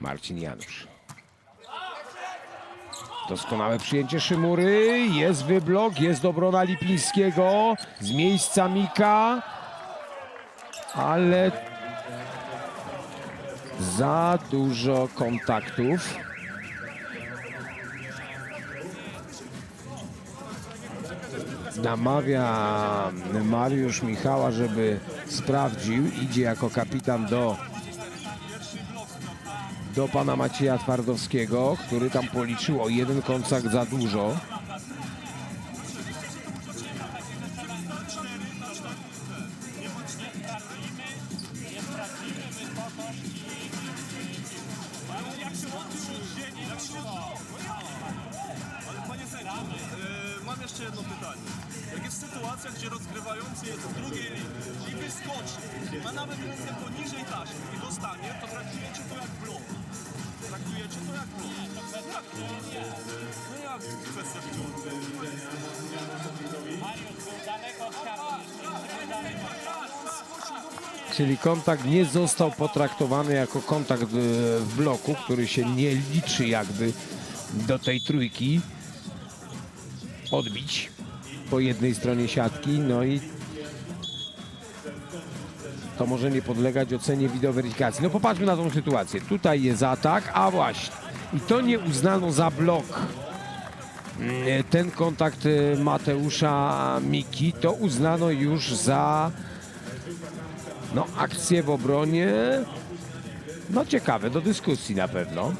Marcin Janusz. Doskonałe przyjęcie Szymury, jest wyblok, jest obrona Lipińskiego, z miejsca Mika, ale za dużo kontaktów. Namawia Mariusz Michała, żeby sprawdził. Idzie jako kapitan do, do pana Macieja Twardowskiego, który tam policzył o jeden kontakt za dużo. Mam jeszcze jedno pytanie. Jak jest sytuacja, gdzie rozgrywający jest w drugiej linii i wyskoczy, ma nawet rękę poniżej taśmy i dostanie, to traktujecie No jak? Czyli kontakt nie został potraktowany jako kontakt e, w bloku, który się nie liczy jakby do tej trójki. Odbić po jednej stronie siatki, no i to może nie podlegać ocenie wideoweryfikacji. No popatrzmy na tą sytuację. Tutaj jest atak, a właśnie. I to nie uznano za blok. Mm, Ten kontakt e, Mateusza Miki to uznano już za no, akcję w obronie. No ciekawe, do dyskusji na pewno.